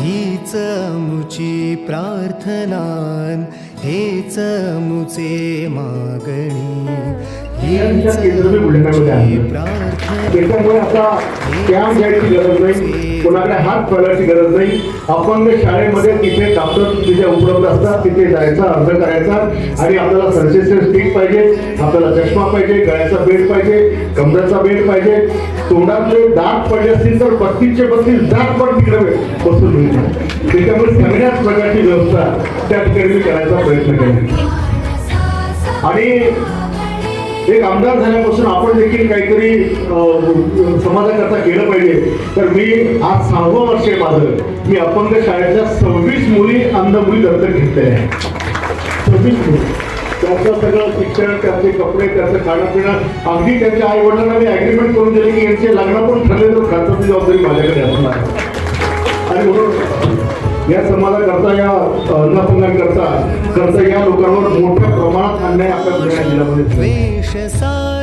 हीच मुची प्रार्थनान हेच मुचे मागणी. यांच्या केंद्र मी आहे त्याच्यामुळे आता कॅम्प घ्यायची गरज नाही कोणाकडे हात फैलायची गरज नाही. अपंग शाळेमध्ये तिथे डॉक्टर तिथे उपलब्ध असतात तिथे जायचा अर्ज करायचा. आणि आपल्याला सरसेचे स्टिक पाहिजे आपल्याला चष्मा पाहिजे गळ्याचा बेड पाहिजे कमऱ्याचा बेड पाहिजे. तोंडातले दात पडले असतील तर बत्तीसचे बत्तीस दात पण तिकडे बसून मिळतील त्याच्यामुळे सगळ्याच प्रकारची व्यवस्था त्या ठिकाणी करायचा प्रयत्न केला. आणि एक आमदार झाल्यापासून आपण देखील काहीतरी अं, समाजाकरता केलं पाहिजे. तर मी आज सहावं वर्ष आहे माझं. मी अपंग शाळेच्या सव्वीस मुली अंध मुली दत्तक घेतल्या आहे. सव्वीस मुली. त्याचं सगळं शिक्षण त्याचे कपडे त्याचं खाणं पिणं अगदी त्यांच्या आई वडिलांना मी अग्रीमेंट करून दिले की यांचे लग्न पण ठरले तर खर्चाची जबाबदारी माझ्याकडे असणार आणि म्हणून या समाजाकरता या अन्नपूर्णाकरता करता या लोकांवर मोठं Deixa essa